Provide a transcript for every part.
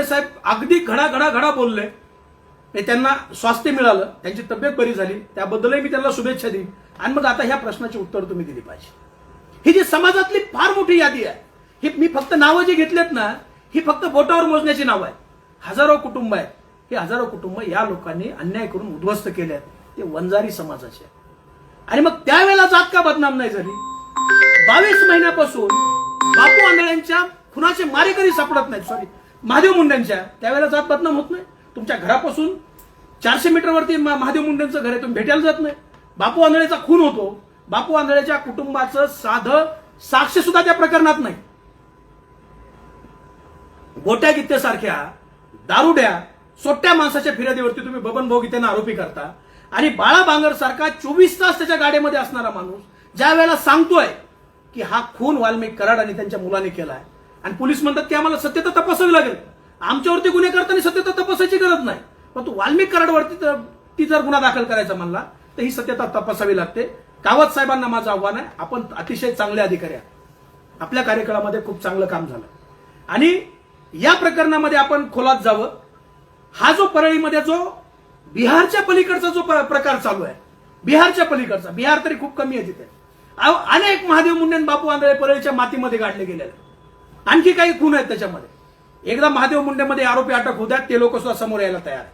मुंडे साहेब अगदी घडा घडा घडा बोलले. त्यांना स्वास्थ्य मिळालं त्यांची तब्येत बरी झाली त्याबद्दलही मी त्यांना शुभेच्छा देईन. आणि मग आता ह्या प्रश्नाची उत्तर तुम्ही दिली पाहिजे. ही जी समाजातली फार मोठी यादी आहे ही मी फक्त नावं जी घेतलेत ना ही फक्त बोटावर मोजण्याची नावं आहेत. हजारो कुटुंब आहेत. हे हजारो कुटुंब या लोकांनी अन्याय करून उद्ध्वस्त केले आहेत. ते वंजारी समाजाचे आणि मग त्यावेळेला जात का बदनाम नाही झाली? बावीस महिन्यापासून बापू आंधळ्यांच्या खुनाचे मारेकरी सापडत नाहीत सॉरी महादेव मुंड्यांच्या त्यावेळेला जात बदनाम होत नाही. तुमच्या घरापासून चारशे मीटरवरती महादेव मुंडेंचं घर आहे. तुम्ही भेटायला जात नाही. बापू आंधळेचा खून होतो. बापू आंधळेच्या कुटुंबाचं साधं साक्ष सुद्धा त्या प्रकरणात नाही. गोट्या गीतेसारख्या दारुड्या सोट्या माणसाच्या फिर्यादीवरती तुम्ही बबन भाऊ आरोपी करता. आणि बाळा बांगर सारखा चोवीस तास त्याच्या गाडीमध्ये असणारा माणूस ज्या वेळेला सांगतोय की हा खून वाल्मिक कराड आणि त्यांच्या मुलाने केलाय. आणि पोलीस म्हणतात की आम्हाला सत्यता तपासावी लागेल. आमच्यावरती गुन्हे करताना सत्यता तपासायची गरज नाही. पण तू वाल्मिक कराडवरती तर- ती जर गुन्हा दाखल करायचा म्हणला तर ही सत्यता तपासावी लागते. कावत साहेबांना माझं आव्हान आहे. आपण अतिशय चांगले अधिकारी आहात. आपल्या कार्यकाळामध्ये खूप चांगलं काम झालं. आणि या प्रकरणामध्ये आपण खोलात जावं. हा जो परळीमध्ये जो बिहारच्या पलीकडचा जो प्र- प्रकार चालू आहे. बिहारच्या पलीकडचा. बिहार तरी खूप कमी आहे तिथे. अहो, अनेक महादेव मुंडेन बापू आंधळे परळीच्या मातीमध्ये गाडले गेलेले. आहेत. आणखी काही खून आहेत त्याच्यामध्ये. एकदा महादेव मुंडेमध्ये आरोपी अटक होत्या ते लोक सुद्धा समोर यायला तयार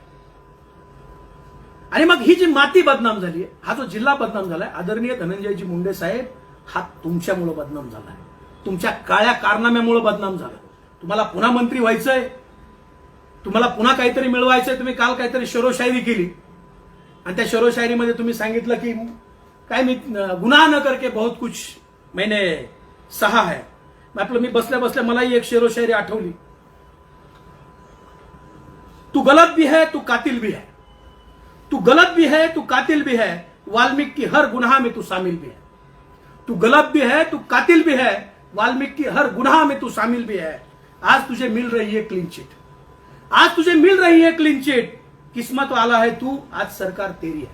आणि मग ही जी माती बदनाम झाली हा जो जिल्हा बदनाम झालाय आदरणीय धनंजयजी मुंडे साहेब हा तुमच्यामुळे बदनाम झालाय. तुमच्या काळ्या कारनाम्यामुळे बदनाम झाला तुम्हाला पुन्हा मंत्री व्हायचंय. तुम्हाला पुन्हा काहीतरी मिळवायचंय. तुम्ही काल काहीतरी शरोशायरी केली. आणि त्या शरोशायरीमध्ये तुम्ही सांगितलं की काय मी गुन्हा न करके बहुत कुछ मैंने सहा है. आपलं मी बसल्या बसल्या मलाही एक शेरोशायरी आठवली. तू गलत भी है, तू कातिल भी है. तू गलत भी है, तू कातिल भी है. वाल्मीकि की हर गुनाह में तू शामिल भी है. तू गलत भी है, तू कातिल भी है. वाल्मीकि की हर गुनाह में तू शामिल भी है. आज तुझे मिल रही है क्लीन चिट आज तुझे मिल रही है क्लीन चिट किस्मत वाला है तू, आज सरकार तेरी है.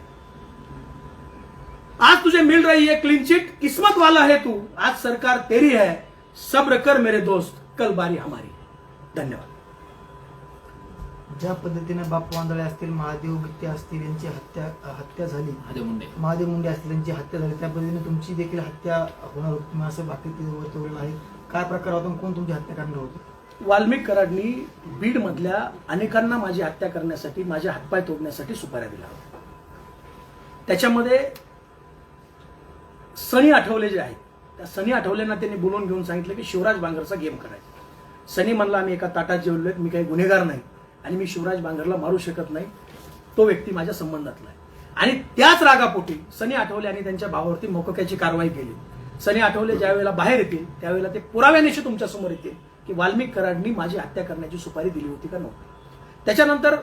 आज तुझे मिल रही है क्लीन चिट किस्मत वाला है तू, आज सरकार तेरी है. सब्र कर मेरे दोस्त कल बारी हमारी। धन्यवाद। ज्या पद्धतीने बापू आंधळे असतील महादेव गित्ते असतील यांची हत्या हत्या झाली. महादेव मुंडे. महादेव मुंडे असतील यांची हत्या झाली. त्या पद्धतीने तुमची देखील हत्या होणार होती. तुम्ही असं बाकी वर्तवलेलं आहे. काय प्रकार होता आणि कोण तुमची हत्या करणार होतं? वाल्मिक कराडनी बीड मधल्या अनेकांना माझी हत्या करण्यासाठी माझे हातपाय तोडण्यासाठी सुपाऱ्या दिल्या होत्या. त्याच्यामध्ये सनी आठवले जे आहेत त्या सनी आठवल्यांना त्यांनी बोलवून घेऊन सांगितलं की शिवराज बांगरचा गेम करायचा. सनी म्हणला आम्ही एका ताटात जेवलोय मी काही गुन्हेगार नाही आणि मी शिवराज बांगरला मारू शकत नाही. तो व्यक्ती माझ्या संबंधातला आहे. आणि त्याच रागापोटी सनी आठवले आणि त्यांच्या भावावरती मोकक्याची कारवाई केली. सनी आठवले ज्या वेळेला बाहेर येतील त्यावेळेला ते पुराव्यानिशी तुमच्यासमोर येतील की वाल्मिक कराडनी माझी हत्या करण्याची सुपारी दिली होती का नव्हती. त्याच्यानंतर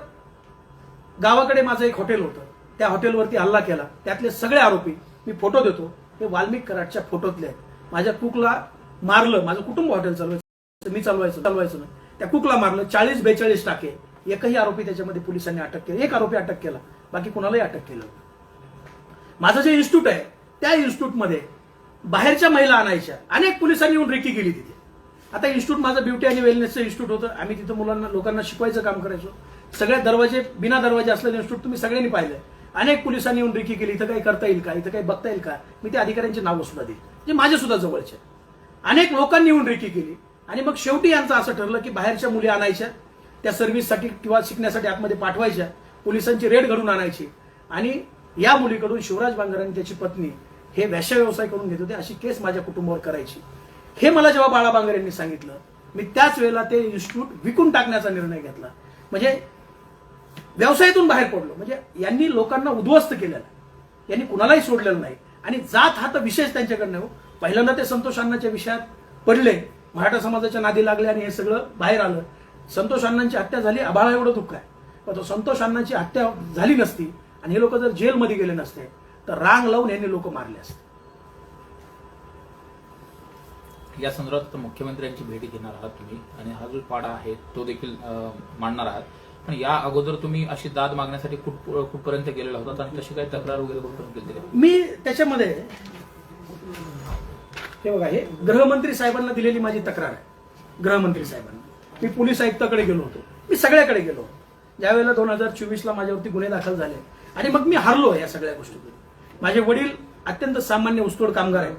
गावाकडे माझं एक हॉटेल होतं. त्या हॉटेलवरती हल्ला केला. त्यातले सगळे आरोपी मी फोटो देतो हे वाल्मिक कराडच्या फोटोतले आहेत. माझ्या कुकला मारलं माझं कुटुंब हॉटेल चालवायचं. मी चालवायचं चालवायचं नाही त्या कुकला मारलं चाळीस बेचाळीस टाके. एकही आरोपी त्याच्यामध्ये पोलिसांनी अटक केली. एक आरोपी अटक केला. बाकी कुणालाही अटक केलं माझं जे इन्स्टिट्यूट आहे त्या इन्स्टिट्यूटमध्ये बाहेरच्या महिला आणायच्या. अनेक पोलिसांनी येऊन रेकी केली तिथे. आता इन्स्टिट्यूट माझं ब्युटी आणि वेलनेसचं इन्स्टिट्यूट होतं. आम्ही तिथं मुलांना लोकांना शिकवायचं काम करायचो. सगळे दरवाजे बिना दरवाजे असलेले इन्स्टिट्यूट तुम्ही सगळ्यांनी पाहिलं अनेक पोलिसांनी येऊन रेकी केली. इथं काही करता येईल का? इथं काही बघता येईल का? मी त्या अधिकाऱ्यांची नावं सुद्धा देईल ते माझ्या सुद्धा जवळचे अनेक लोकांनी येऊन रेकी केली. आणि मग शेवटी यांचं असं ठरलं की बाहेरच्या मुली आणायच्या त्या सर्व्हिससाठी किंवा शिकण्यासाठी आतमध्ये पाठवायच्या पोलिसांची रेड घडून आणायची. आणि या मुलीकडून शिवराज बांगर आणि त्याची पत्नी हे व्याशा व्यवसाय करून घेत होते अशी केस माझ्या कुटुंबावर करायची. हे मला जेव्हा बाळा बांगर यांनी सांगितलं मी त्याच वेळेला ते इन्स्टिट्यूट विकून टाकण्याचा निर्णय घेतला. म्हणजे व्यवसायातून बाहेर पडलो. म्हणजे यांनी लोकांना उद्ध्वस्त केलेलं यांनी कुणालाही सोडलेलं नाही. आणि जात हा तर विशेष त्यांच्याकडनं हो. पहिल्यांदा ते संतोष अण्णाच्या विषयात पडले मराठा समाजाच्या नादी लागले आणि हे सगळं बाहेर आलं. संतोष अण्णांची हत्या झाली आभाळा एवढं दुःख आहे. पण तो संतोष अण्णांची हत्या झाली नसती आणि हे लोक जर जेलमध्ये गेले नसते तर रांग लावून यांनी लोक मारले असते. या संदर्भात मुख्यमंत्र्यांची भेट घेणार आहात तुम्ही आणि हा जो पाडा आहे तो देखील मांडणार आहात. पण या अगोदर तुम्ही अशी दाद मागण्यासाठी कुठ कुठपर्यंत गेलेला होता आणि तशी काही तक्रार वगैरे कुठपर्यंत केली मी त्याच्यामध्ये हे बघा हे गृहमंत्री साहेबांना दिलेली माझी तक्रार आहे. गृहमंत्री साहेबांना. मी पोलीस आयुक्ताकडे गेलो होतो. मी सगळ्याकडे गेलो. ज्यावेळेला दोन हजार चोवीसला माझ्यावरती गुन्हे दाखल झाले. आणि मग मी हरलो या सगळ्या गोष्टीतून. माझे वडील अत्यंत सामान्य ऊसतोड कामगार आहेत.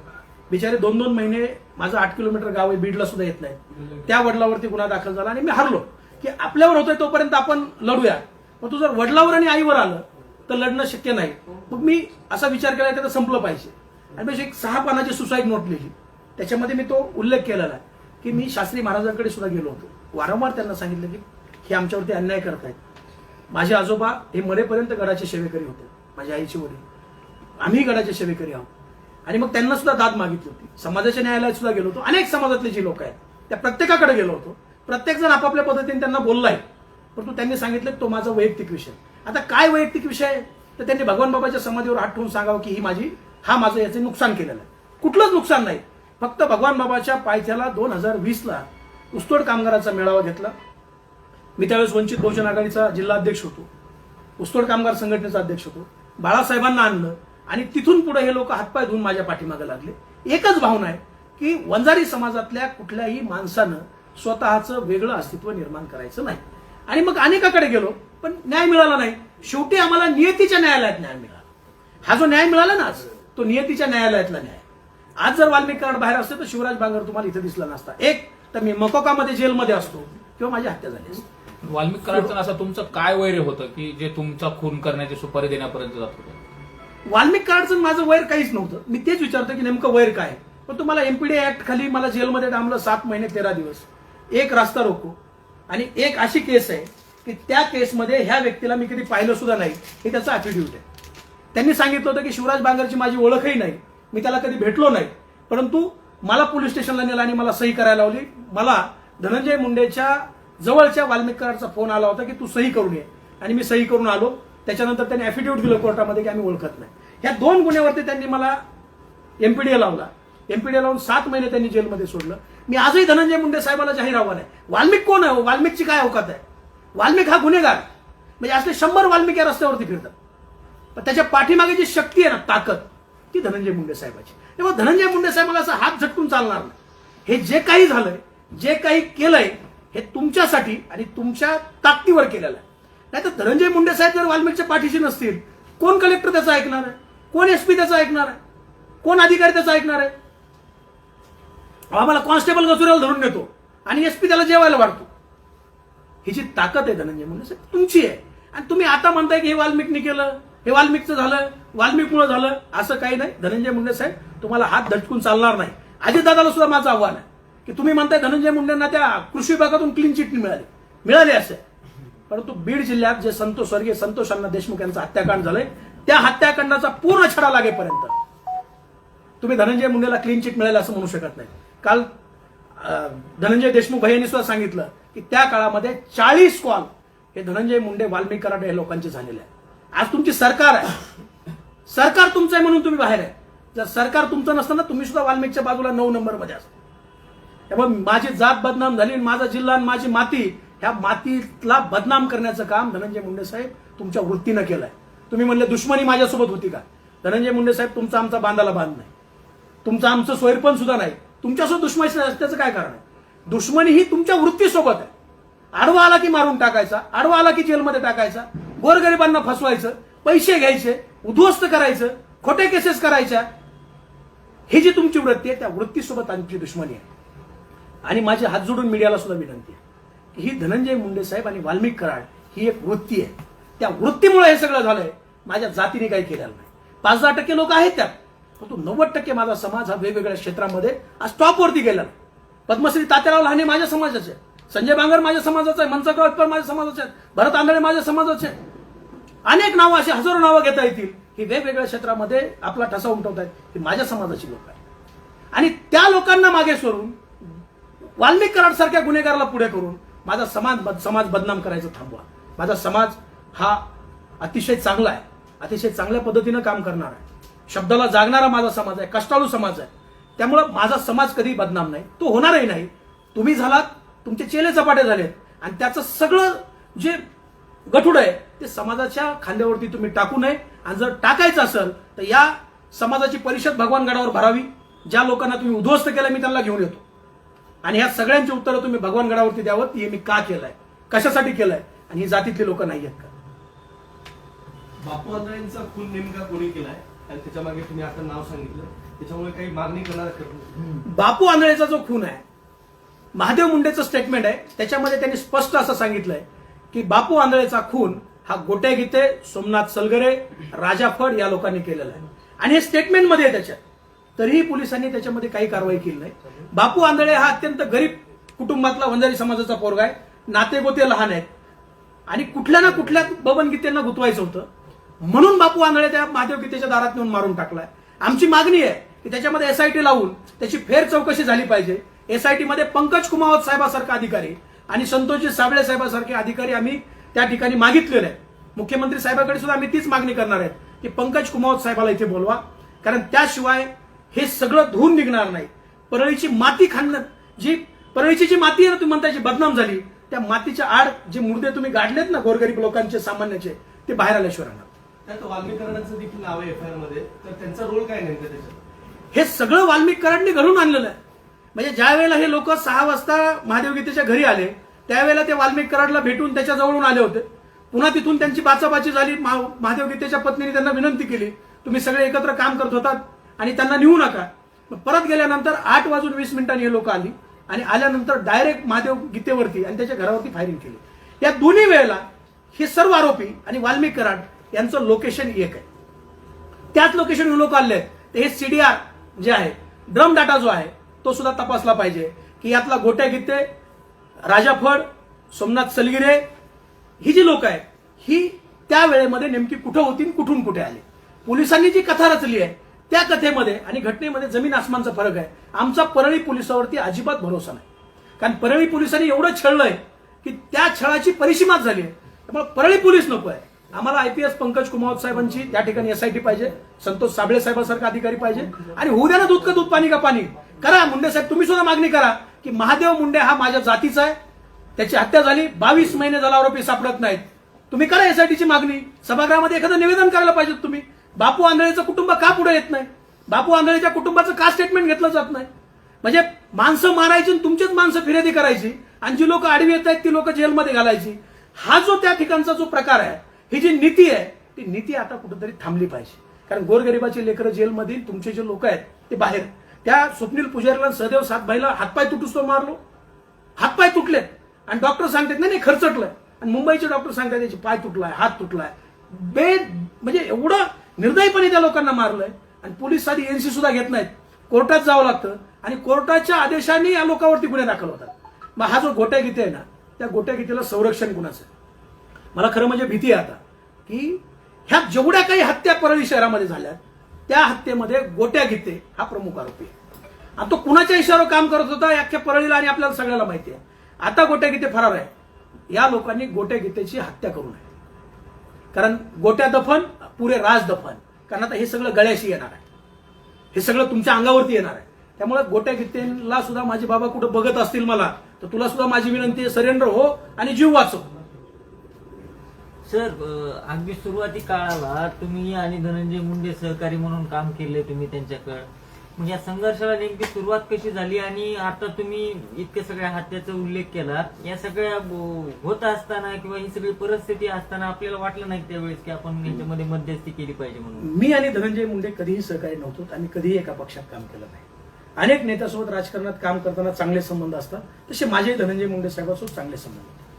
बिचारे दोन दोन महिने माझं आठ किलोमीटर गाव आहे बीडला सुद्धा येत नाही त्या वडिलावरती गुन्हा दाखल झाला आणि मी हरलो. की आपल्यावर होतोय तोपर्यंत आपण लढूया. मग तू जर वडिलावर आणि आईवर आलं तर लढणं शक्य नाही. मग मी असा विचार केला की संपलं पाहिजे. आणि मी एक सहा पानाची सुसाईड नोट लिहिली. त्याच्यामध्ये मी तो उल्लेख केलेला आहे की मी शास्त्री महाराजांकडे सुद्धा गेलो होतो. वारंवार त्यांना सांगितलं की हे आमच्यावरती अन्याय करतायत. माझे आजोबा हे मरेपर्यंत गडाचे सेवेकरी होते माझ्या आईचे वडील. आम्ही गडाचे सेवेकरी आहोत. आणि मग त्यांना सुद्धा दाद मागितली होती. समाजाच्या न्यायालयात सुद्धा गेलो होतो. अनेक समाजातले जी लोक आहेत त्या प्रत्येकाकडे गेलो होतो. प्रत्येक जण आपापल्या पद्धतीने त्यांना बोललाय. परंतु त्यांनी सांगितलं तो माझा वैयक्तिक विषय. आता काय वैयक्तिक विषय आहे? तर त्यांनी भगवान बाबाच्या समाधीवर हात ठेवून सांगावं की ही माझी हा माझं याचे नुकसान केलेलं आहे. कुठलंच नुकसान नाही. फक्त भगवान बाबाच्या पायथ्याला दोन हजार वीसला ऊसतोड कामगाराचा मेळावा घेतला. मी त्यावेळेस वंचित बहुजन आघाडीचा जिल्हा अध्यक्ष होतो. ऊसतोड कामगार संघटनेचा अध्यक्ष होतो. बाळासाहेबांना आणलं आणि तिथून पुढे हे लोक हातपाय धुवून माझ्या पाठीमागे लागले. एकच भावना आहे की वंजारी समाजातल्या कुठल्याही माणसानं स्वतःचं वेगळं अस्तित्व निर्माण करायचं नाही. आणि मग अनेकाकडे गेलो पण न्याय मिळाला नाही. शेवटी आम्हाला नियतीच्या न्यायालयात न्याय मिळाला. हा जो न्याय मिळाला ना आज तो नियतीच्या न्यायालयातला न्याय. आज जर वाल्मिक कराड बाहेर असते तर शिवराज बांगर तुम्हाला इथे दिसला नसता. एक तर मी मकोकामध्ये जेलमध्ये असतो किंवा माझी हत्या झाली असती. वाल्मिक कराडचं असं तुमचं काय वैर होतं की जे तुमचा खून करण्याची सुपारी देण्यापर्यंत जात होतं? वाल्मिक कार्डचं माझं वैर काहीच नव्हतं. मी तेच विचारतो की नेमकं वैर काय? पण तुम्हाला एमपीडी ऍक्ट खाली मला जेलमध्ये डांबलं सात महिने तेरा दिवस. एक रास्ता रोको आणि एक अशी केस आहे की त्या केसमध्ये ह्या व्यक्तीला मी कधी पाहिलं सुद्धा नाही. हे त्याचं ऍटिट्यूड आहे. त्यांनी सांगितलं होतं की शिवराज बांगरची माझी ओळखही नाही. मी त्याला कधी भेटलो नाही. परंतु मला पोलीस स्टेशनला नेलं आणि मला सही करायला लावली. मला धनंजय मुंडेच्या जवळच्या वाल्मिक फोन आला होता की तू सही करून ये. आणि मी सही करून आलो. त्याच्यानंतर त्यांनी अफिडेव्हिट दिलं कोर्टामध्ये की आम्ही ओळखत नाही. ह्या दोन गुन्ह्यावरती त्यांनी मला एमपीडीए लावला. एमपीडीए लावून सात महिने त्यांनी जेलमध्ये सोडलं. मी आजही धनंजय मुंडे साहेबाला जाहीर आव्हान आहे. वाल्मिक कोण आहे? वाल्मिकची काय अवकात आहे? वाल्मिक हा गुन्हेगार म्हणजे असले शंभर वाल्मिक या रस्त्यावरती फिरतात. पण त्याच्या पाठीमागे जी शक्ती आहे ना ताकद ती धनंजय मुंडे साहेबाची. तेव्हा धनंजय मुंडे साहेबाला असा हात झटकून चालणार नाही. हे जे काही झालंय जे काही केलंय हे तुमच्यासाठी आणि तुमच्या ताकदीवर केलेलं आहे. नाही तर धनंजय मुंडे साहेब जर वाल्मिकच्या पाठीशी नसतील कोण कलेक्टर त्याचं ऐकणार आहे? कोण एसपी त्याचं ऐकणार आहे? कोण अधिकारी त्याचं ऐकणार आहे? आम्हाला कॉन्स्टेबल गजुऱ्याला धरून नेतो. आणि एस पी त्याला जेवायला वाढतो. ही जी ताकद आहे धनंजय मुंडे साहेब तुमची आहे. आणि तुम्ही आता म्हणताय की हे वाल्मिकनी केलं हे वाल्मिकचं झालं वाल्मिकमुळे झालं असं काही नाही. धनंजय मुंडे साहेब तुम्हाला हात धटकून चालणार नाही. अजितदादाला सुद्धा माझं आव्हान आहे की तुम्ही म्हणताय धनंजय मुंडेंना त्या कृषी विभागातून क्लीन चिट मिळाली. मिळाली असे. परंतु बीड जिल्ह्यात जे संतोष स्वर्गीय संतोष अण्णा देशमुख यांचं हत्याकांड झालंय त्या हत्याकांडाचा पूर्ण छडा लागेपर्यंत तुम्ही धनंजय मुंडेला क्लीन चिट मिळालं असं म्हणू शकत नाही. काल धनंजय देशमुख भैयांनी सुद्धा सांगितलं की त्या काळामध्ये चाळीस कॉल हे धनंजय मुंडे वाल्मिक कराड या लोकांचे झालेले आहे आज तुमची सरकार आहे. सरकार तुमचं आहे म्हणून तुम्ही बाहेर आहे. जर सरकार तुमचं नसताना तुम्ही सुद्धा वाल्मिकच्या बाजूला नऊ नंबरमध्ये असता. त्यामुळे माझी जात बदनाम झाली आणि माझा जिल्हा आणि माझी माती ह्या मातीला बदनाम करण्याचं काम धनंजय मुंडे साहेब तुमच्या वृत्तीनं केलंय. तुम्ही म्हणले दुश्मनी माझ्यासोबत होती का? धनंजय मुंडे साहेब तुमचा आमचा बांधाला बांध नाही. तुमचं आमचं सोयरपण सुद्धा नाही. तुमच्यासोबत दुश्मनी त्याचं काय कारण आहे? दुश्मनी ही तुमच्या वृत्तीसोबत आहे. आडवा आला की मारून टाकायचा आडवा आला की जेलमध्ये टाकायचा गोरगरिबांना फसवायचं पैसे घ्यायचे उद्ध्वस्त करायचं खोटे केसेस करायच्या. ही जी तुमची वृत्ती आहे त्या वृत्तीसोबत आमची दुश्मनी आहे. आणि माझे हात जोडून मीडियाला सुद्धा विनंती आहे की ही धनंजय मुंडे साहेब आणि वाल्मिक कराड ही एक वृत्ती आहे. त्या वृत्तीमुळे हे सगळं झालंय. माझ्या जातीने काही केलेलं नाही. पाच दहा टक्के लोक आहेत त्यात. परंतु नव्वद टक्के माझा समाज हा वेगवेगळ्या क्षेत्रामध्ये आज टॉपवरती गेला. पद्मश्री तात्याराव लहाने माझ्या समाजाचे संजय बांगर माझ्या समाजाचा आहे मनसा गावकर माझ्या समाजाचे आहेत. भरत आंधळे माझ्या समाजाचे अनेक नावं अशी हजारो नावं घेता येतील. की वेगवेगळ्या क्षेत्रामध्ये आपला ठसा उमटवत आहेत ही माझ्या समाजाची लोक आहे आणि त्या लोकांना मागे सोडून वाल्मिक कराड सारख्या गुन्हेगाराला पुढे करून माझा समाज समाज बदनाम करायचं थांबवा. माझा समाज हा अतिशय चांगला आहे. अतिशय चांगल्या पद्धतीनं काम करणार आहे. शब्दाला जागणारा माझा समाज आहे कष्टाळू समाज आहे. त्यामुळं माझा समाज कधी बदनाम नाही. तो होणारही नाही. तुम्ही झालात तुमचे चेले चपाटे झालेत आणि त्याचं सगळं जे गठुड आहे ते समाजाच्या खांद्यावरती तुम्ही टाकू नये. आणि जर टाकायचं असेल तर या समाजाची परिषद भगवान गडावर भरावी. ज्या लोकांना तुम्ही उद्ध्वस्त केलं मी त्यांना घेऊन येतो. आणि ह्या सगळ्यांची उत्तरं तुम्ही भगवान गडावरती द्यावं. हे मी का केलंय? कशासाठी केलंय? आणि ही जातीतली लोक नाही आहेत का? बापू खून नेमका कोणी केलाय? आणि त्याच्यामागे तुम्ही आता नाव सांगितलं. त्याच्यामुळे काही मागणी करणार बापू आंधळेचा जो खून आहे महादेव मुंडेचं स्टेटमेंट आहे त्याच्यामध्ये त्यांनी स्पष्ट असं सांगितलंय की बापू आंधळेचा खून हा गोट्या गीते सोमनाथ सलगरे राजा फड या लोकांनी केलेला आहे. आणि हे स्टेटमेंटमध्ये आहे त्याच्यात. तरीही पोलिसांनी त्याच्यामध्ये काही कारवाई केली नाही. बापू आंधळे हा अत्यंत गरीब कुटुंबातला वंजारी समाजाचा पोरगा आहे. नातेगोते लहान आहेत. आणि कुठल्या ना कुठल्या बबनगीतेंना गुतवायचं होतं. म्हणून बापू आंधळे त्या महादेव गीतेच्या दारात नेऊन मारून टाकलाय. आमची मागणी आहे की त्याच्यामध्ये एसआयटी लावून त्याची फेर चौकशी झाली पाहिजे. एसआयटी मध्ये पंकज कुमावत साहेबासारखा अधिकारी आणि संतोषजी साबळे साहेबासारखे अधिकारी आम्ही त्या ठिकाणी मागितलेले आहेत. मुख्यमंत्री साहेबाकडे सुद्धा आम्ही तीच मागणी करणार आहेत की पंकज कुमावत साहेबाला इथे बोलवा. कारण त्याशिवाय हे सगळं धुवून निघणार नाही. परळीची माती खाणं जी परळीची जी माती आहे ना तुम्ही म्हणता जी बदनाम झाली त्या मातीच्या आड जे मुर्दे तुम्ही गाडलेत ना गोरगरीब लोकांचे सामान्याचे ते बाहेर आल्याशिवाय राहणार. त्यात वाल्मीकरणाचं देखील नाव आहे एफ आय आरमध्ये. तर त्यांचा रोल काय नेमका त्याच्यात? हे सगळं वाल्मिक घडून आणलेलं आहे. म्हणजे ज्या वेळेला हे लोक सहा वाजता महादेव गीतेच्या घरी आले त्यावेळेला ते वाल्मिक कराडला भेटून त्याच्या जवळून आले होते. पुन्हा तिथून त्यांची बाचाबाची झाली. महादेव गीतेच्या पत्नीने त्यांना विनंती केली तुम्ही सगळे एकत्र काम करत होतात आणि त्यांना नेऊ नका. परत गेल्यानंतर आठ वाजून वीस मिनिटांनी हे लोक आली आणि आल्यानंतर डायरेक्ट महादेव गीतेवरती आणि त्याच्या घरावरती फायरिंग केली. या दोन्ही वेळेला हे सर्व आरोपी आणि वाल्मिक कराड यांचं लोकेशन एक आहे. त्याच लोकेशन लोक आले आहेत. तर हे सीडीआर जे आहे ड्रम डाटा जो आहे तो सुद्धा तपासला पाहिजे. की यातला गोट्या गीते राजा फड सोमनाथ सलगिरे ही जी लोक आहेत ही त्या वेळेमध्ये नेमकी कुठं होती कुठून कुठे आली? पोलिसांनी जी कथा रचली आहे त्या कथेमध्ये आणि घटनेमध्ये जमीन आसमानचा फरक आहे. आमचा परळी पोलिसावरती अजिबात भरोसा नाही. कारण परळी पोलिसांनी एवढं छळलंय की त्या छळाची परिसीमाच झाली आहे. त्यामुळे परळी पोलीस नको आहे. आम्हाला आयपीएस पंकज कुमावत साहेबांची त्या ठिकाणी एसआयटी पाहिजे संतोष साबळे साहेबांसारखा अधिकारी पाहिजे. आणि होऊ द्या ना दूध का दूध पाणी का पाणी. करा मुंडे साहेब तुम्ही सुद्धा मागणी करा की महादेव मुंडे हा माझ्या जातीचा आहे. त्याची हत्या झाली बावीस महिने झाला आरोपी सापडत नाहीत. तुम्ही करा एसआयटीची मागणी. सभागृहामध्ये एखादं निवेदन करायला पाहिजे तुम्ही. बापू आंधळेचं कुटुंब का पुढे येत नाही? बापू आंधळेच्या कुटुंबाचं का स्टेटमेंट घेतलं जात नाही? म्हणजे माणसं मारायची आणि तुमचीच माणसं फिर्यादी करायची. आणि जी लोक आडवी येत आहेत ती लोक जेलमध्ये घालायची. हा जो त्या ठिकाणचा जो प्रकार आहे ही जी नीती आहे ती नीती आता कुठेतरी थांबली पाहिजे. कारण गोरगरिबाची लेकरं जेलमधील तुमचे जे लोक आहेत ते बाहेर. त्या स्वप्नील पुजारीला सदैव सहदेव सातभाईला हातपाय तुटूस तो मारलो. हातपाय तुटले आणि डॉक्टर सांगतात नाही नाही खर्चटलं. आणि मुंबईचे डॉक्टर सांगतात त्याचे पाय तुटलाय हात तुटलाय. बे म्हणजे एवढं निर्दयीपणे त्या लोकांना मारलंय. आणि पोलीस साधी एनसी सुद्धा घेत नाहीत. कोर्टात जावं लागतं. आणि कोर्टाच्या आदेशाने या लोकांवरती गुन्हे दाखल होतात. मग हा जो गोट्या गीते आहे ना त्या गोट्या गीतेला संरक्षण कुणाचं आहे? मला खरं म्हणजे भीती आहे आता की ह्या जेवढ्या काही हत्या परळी शहरामध्ये झाल्या त्या हत्येमध्ये गोट्या गीते हा प्रमुख आरोपी आहे. आणि तो कुणाच्या इशारावर काम करत होता याख्या परळीला आणि आपल्याला सगळ्याला माहिती आहे. आता गोट्या गीते फरार आहे. या लोकांनी गोट्या गीतेची हत्या करू नये. कारण गोट्या दफन पुरे राज दफन. कारण आता हे सगळं गळ्याशी येणार आहे. हे सगळं तुमच्या अंगावरती येणार आहे. त्यामुळे गोट्या गीतेला सुद्धा माझे बाबा कुठं बघत असतील मला तर तुला सुद्धा माझी विनंती आहे सरेंडर हो आणि जीव वाचव. सर अगदी सुरुवाती काळाला तुम्ही आणि धनंजय मुंडे सहकारी म्हणून काम केले तुम्ही त्यांच्याकडे. म्हणजे मग या संघर्षाला नेमकी सुरुवात कशी झाली आणि आता तुम्ही इतक्या सगळ्या हत्याचा उल्लेख केला या सगळ्या होत असताना किंवा ही सगळी परिस्थिती असताना आपल्याला वाटलं नाही त्यावेळेस की आपण यांच्यामध्ये मध्यस्थी केली पाहिजे म्हणून? मी आणि धनंजय मुंडे कधीही सहकारी नव्हतो आणि कधीही एका पक्षात काम केलं नाही. अनेक नेत्यासोबत राजकारणात काम करताना चांगले संबंध असतात तसे माझे धनंजय मुंडे साहेबांसोबत चांगले संबंध होते.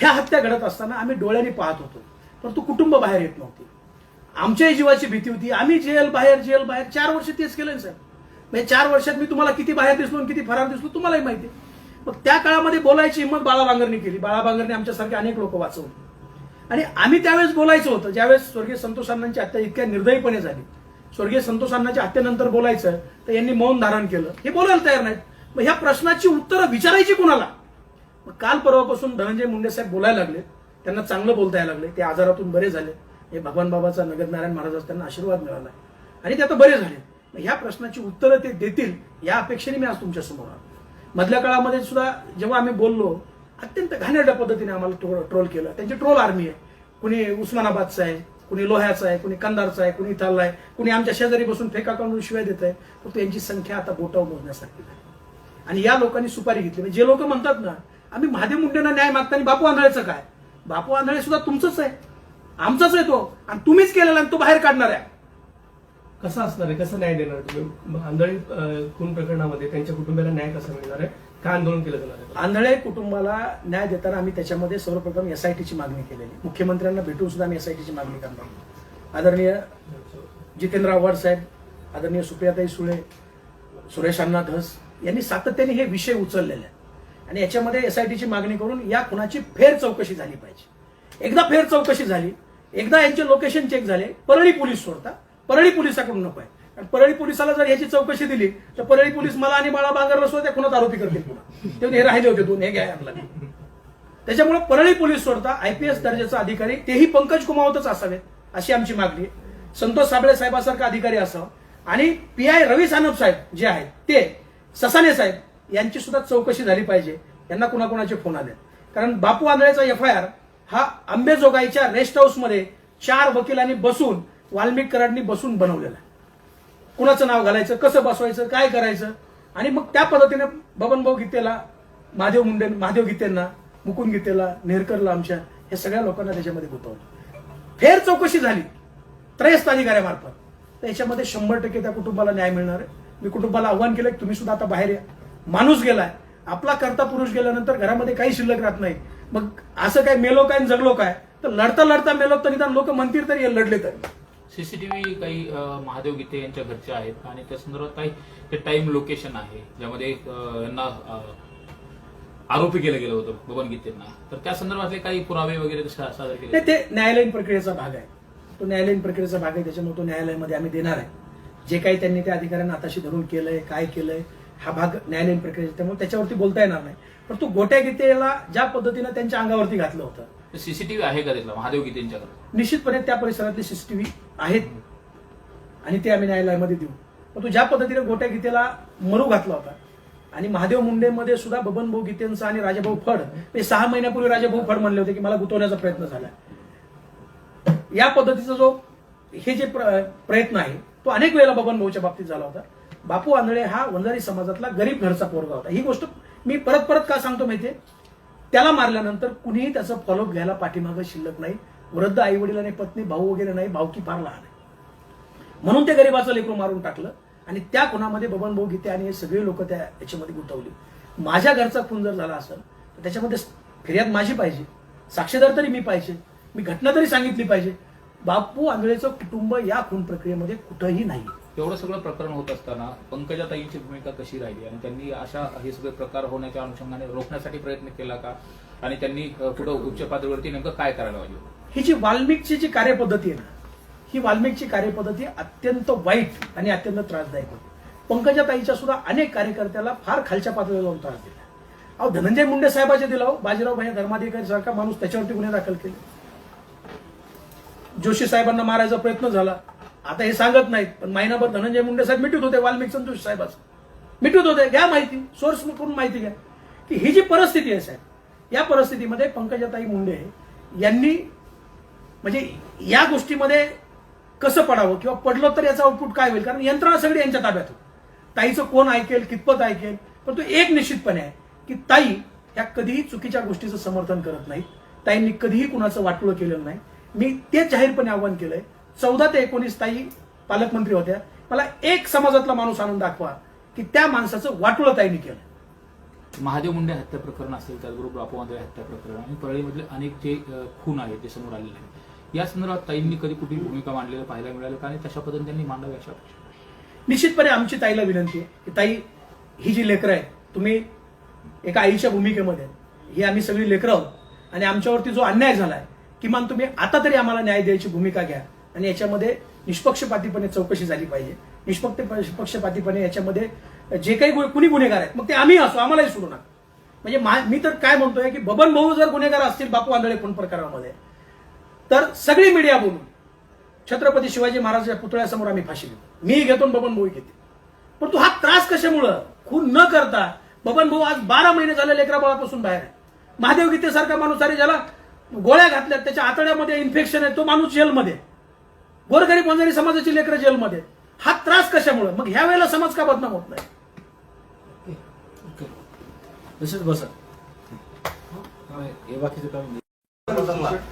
ह्या हत्या घडत असताना आम्ही डोळ्यांनी पाहत होतो. परंतु कुटुंब बाहेर येत नव्हती. आमच्याही जीवाची भीती होती. आम्ही जेल बाहेर जेल बाहेर चार वर्ष तेच केलं ना साहेब. म्हणजे चार वर्षात मी तुम्हाला किती बाहेर दिसलो आणि किती फरार दिसलो तुम्हालाही माहिती आहे. मग त्या काळामध्ये बोलायची हिंमत बाळा बांगरनी केली. बाळा बांगरने आमच्यासारखे अनेक लोक वाचवली. आणि आम्ही त्यावेळेस बोलायचं होतं. ज्यावेळेस स्वर्गीय संतोष अण्णांची हत्या इतक्या निर्दयीपणे झाली. स्वर्गीय संतोष हत्येनंतर बोलायचं तर यांनी मौन धारण केलं. हे बोलायला तयार नाहीत. मग ह्या प्रश्नाची उत्तरं विचारायची कोणाला? मग काल परवापासून धनंजय मुंडे साहेब बोलायला लागले. त्यांना चांगलं बोलता यायला लागले. ते आजारातून बरे झाले. हे भगवान बाबाचा नगद नारायण त्यांना आशीर्वाद मिळाला. आणि ते आता बरे झाले. ह्या प्रश्नाची उत्तरं ते देतील या अपेक्षेने मी आज तुमच्यासमोर आलो. मधल्या काळामध्ये सुद्धा जेव्हा आम्ही बोललो अत्यंत घाणेरड्या पद्धतीने आम्हाला ट्रोल केलं. त्यांची ट्रोल आर्मी आहे. कुणी उस्मानाबादचं आहे कुणी लोह्याचं आहे कुणी कंदारचं आहे कुणी इथला आहे कुणी आमच्या शेजारी बसून फेका काढून शिवाय देत आहे. फक्त यांची संख्या आता बोटाव मोजण्यासारखी आहे आणि या लोकांनी सुपारी घेतली. म्हणजे जे लोक म्हणतात ना आम्ही महादेव मुंडेंना न्याय मागताना बापू आंधळेचं काय? बापू आंधळे सुद्धा तुमचंच आहे. आमचाच आहे तो. आणि तुम्हीच केलेला आणि तो बाहेर काढणार आहे. कसं असणार आहे? कसं न्याय देणार आहे तुम्ही? आंधळी खून प्रकरणामध्ये त्यांच्या कुटुंबियाला न्याय कसा मिळणार आहे? काय आंदोलन केलं जाणार आहे? आंधळे कुटुंबाला न्याय देताना आम्ही त्याच्यामध्ये सर्वप्रथम एसआयटीची मागणी केलेली. मुख्यमंत्र्यांना भेटून सुद्धा आम्ही एसआयटीची मागणी करणार आदरणीय जितेंद्र आव्हाड साहेब आदरणीय सुप्रियाताई सुळे सुरेश अण्णा धस यांनी सातत्याने हे विषय उचललेले आहेत. आणि याच्यामध्ये एसआयटीची मागणी करून या खुनाची फेर चौकशी झाली पाहिजे. एकदा फेर चौकशी झाली एकदा यांचे लोकेशन चेक झाले परळी पोलीस सोडता परळी पोलिसाकडून नको आहे. कारण परळी पोलिसाला जर याची चौकशी दिली तर परळी पोलीस मला आणि बाळा बांगरला सुद्धा त्या खुनात आरोपी करतील पुन्हा ते हे राहिले होते दोन हे घ्या यांना त्याच्यामुळे परळी पोलीस सोडता आयपीएस दर्जाचा अधिकारी तेही पंकज कुमावतच असावेत अशी आमची मागणी संतोष साबळे साहेबासारखा अधिकारी असावा. आणि पी आय रवी सानप साहेब जे आहेत ते ससाने साहेब यांची सुद्धा चौकशी झाली पाहिजे. यांना कुणाकुणाचे फोन आले. कारण बापू आंधळेचा एफ आय आर हा आंबेजोगाईच्या रेस्ट हाऊसमध्ये चार वकिलांनी बसून वाल्मिकरांनी बसून बनवलेला कुणाचं नाव घालायचं कसं बसवायचं काय करायचं? आणि मग त्या पद्धतीने बबनभाऊ गीतेला महादेव मुंडे महादेव गीतेंना मुकुंद गीतेला नेरकरला आमच्या हे सगळ्या लोकांना त्याच्यामध्ये गुंतवलं. फेर चौकशी झाली. त्रयस्थ अधिकाऱ्यामार्फत. तर याच्यामध्ये शंभर टक्के त्या कुटुंबाला न्याय मिळणार आहे. मी कुटुंबाला आव्हान केलं की तुम्ही सुद्धा आता बाहेर या. माणूस गेलाय आपला करता पुरुष गेल्यानंतर घरामध्ये काही शिल्लक राहत नाही. मग असं काय मेलो काय जगलो काय? तर लढता लढता मेलो तर निदान लोक म्हणतील तरी लढले तरी. सीसीटीव्ही काही महादेव गीते यांच्या घरचे आहेत आणि त्या संदर्भात काही ते टाइम लोकेशन आहे ज्यामध्ये यांना आरोपी केलं गेलं होतं बबन गीतेंना. तर त्या संदर्भातले काही पुरावे वगैरे सादर केले नाही ते न्यायालयीन प्रक्रियेचा भाग आहे. तो न्यायालयीन प्रक्रियेचा भाग आहे त्याच्यामुळे तो न्यायालयामध्ये आम्ही देणार आहे. जे काही त्यांनी त्या अधिकाऱ्यांना हाताशी धरून केलंय काय केलंय हा भाग न्यायालयीन प्रक्रियेचा त्यामुळे त्याच्यावरती बोलता येणार नाही. पण तो गोट्या गीतेला ज्या पद्धतीनं त्यांच्या अंगावरती घातलं होतं. सीसीटीव्ही आहे का तिथला? महादेव गीतेंच्याकडे निश्चितपणे त्या परिसरातले सीसीटीव्ही आहेत. आणि ते आम्ही न्यायालयामध्ये देऊ. पण तो ज्या पद्धतीने गोट्या गीतेला मरू घातला होता आणि महादेव मुंडेमध्ये सुद्धा बबनभाऊ गीतेंचा आणि राजाभाऊ फड हे सहा महिन्यापूर्वी राजाभाऊ फड म्हणले होते की मला गुंतवण्याचा प्रयत्न झाला या पद्धतीचा जो हे जे प्र- प्रयत्न आहे तो अनेक वेळेला बबन भाऊच्या बाबतीत झाला होता. बापू आंधळे हा वंजारी समाजातला गरीब घरचा पोरगा होता. ही गोष्ट मी परत परत का सांगतो माहितीये? त्याला मारल्यानंतर कुणीही त्याचं फॉलोअप घ्यायला पाठीमागं शिल्लक नाही. वृद्ध आई वडील आणि पत्नी भाऊ वगैरे नाही भावकी फार लहान आहे. म्हणून ते गरीबाचं लेकरू मारून टाकलं आणि त्या खुनामध्ये बबन भाऊ गीते आणि हे सगळे लोक त्या याच्यामध्ये गुंतवली. माझ्या घरचा खून जर झाला असेल तर त्याच्यामध्ये फिर्याद माझी पाहिजे. साक्षीदार तरी मी पाहिजे. मी घटना तरी सांगितली पाहिजे. बापू आंधळेचं कुटुंब या खून प्रक्रियेमध्ये कुठंही नाही. एवढं सगळं प्रकरण होत असताना पंकजाताईंची भूमिका कशी राहिली? आणि त्यांनी अशा हे सगळे प्रकार होण्याच्या अनुषंगाने रोखण्यासाठी प्रयत्न केला का? आणि त्यांनी अं, उच्च पातळीवरती नेमकं काय करायला पाहिजे? ही जी वाल्मिकची जी कार्यपद्धती आहे ना ही वाल्मिकची कार्यपद्धती अत्यंत वाईट आणि अत्यंत त्रासदायक होती. पंकजाताईच्या सुद्धा अनेक कार्यकर्त्याला फार खालच्या पातळीवर जाऊन त्रास दिला. अहो धनंजय मुंडे साहेबाचे दिला हो. बाजीराव भाई धर्माधिकारी सारखा माणूस त्याच्यावरती गुन्हे दाखल केले. जोशी साहेबांना मारायचा प्रयत्न झाला. आता हे सांगत नाहीत पण महिनाभर धनंजय मुंडे साहेब मिटवत होते वाल्मिक संतोष साहेबाचं. मिटवत होते घ्या माहिती सोर्स करून माहिती घ्या. की ही जी परिस्थिती आहे साहेब या परिस्थितीमध्ये पंकजाताई मुंडे यांनी म्हणजे या गोष्टीमध्ये कसं पडावं किंवा पडलं तर याचा आउटपुट काय होईल? कारण यंत्रणा सगळी यांच्या ताब्यात होती. ताईचं कोण ऐकेल कितपत ऐकेल? पण तो एक निश्चितपणे आहे की ताई ह्या कधीही चुकीच्या गोष्टीचं समर्थन करत नाहीत. ताईंनी कधीही कुणाचं वाटोळं केलेलं नाही. मी तेच जाहीरपणे आव्हान केलंय चौदा ते एकोणीस ताई पालकमंत्री होत्या. मला एक समाजातला माणूस आणून दाखवा की त्या माणसाचं वाटोळं ताईंनी केलं. महादेव मुंडे हत्या प्रकरण असेल त्याचबरोबर बापू आंधळे हत्या प्रकरण आणि परळीमधले अनेक जे खून आहेत ते समोर आलेले आहेत. या संदर्भात ताईंनी कधी कुठली भूमिका मांडलेलं पाहायला मिळालं का? आणि तशा पद्धतीने त्यांनी मांडावी अशा. निश्चितपणे आमची ताईला विनंती आहे की ताई ही जी लेकरं आहेत तुम्ही एका आईच्या भूमिकेमध्ये. ही आम्ही सगळी लेकरं आहोत. आणि आमच्यावरती जो अन्याय झालाय किमान तुम्ही आता तरी आम्हाला न्याय द्यायची भूमिका घ्या. आणि याच्यामध्ये निष्पक्षपातीपणे चौकशी झाली पाहिजे. निष्पक्ष निष्पक्षपातीपणे याच्यामध्ये जे काही कुणी गुन्हेगार आहेत मग ते आम्ही असो आम्हालाही सोडू नका. म्हणजे मी तर काय म्हणतोय की बबन भाऊ जर गुन्हेगार असतील बापू आंधळे खून प्रकारामध्ये? तर सगळी मीडिया बोलून छत्रपती शिवाजी महाराजांच्या पुतळ्यासमोर आम्ही फाशी घेतो मी घेतो बबन भाऊ घेते पण तू हा त्रास कशामुळं? खून न करता बबन भाऊ आज बारा महिने झाले लेकराबाळापासून बाहेर आहे. महादेव गीतेसारखा माणूस अरे ज्याला गोळ्या घातल्यात त्याच्या आतड्यामध्ये इन्फेक्शन आहे तो माणूस जेलमध्ये आहे. गोरगरीब वंजारी समाजाची लेकरं जेलमध्ये. हा त्रास कशामुळे? मग ह्या वेळेला समाज का बदनाम होत नाही? तसेच बसा हे बाकीचं काम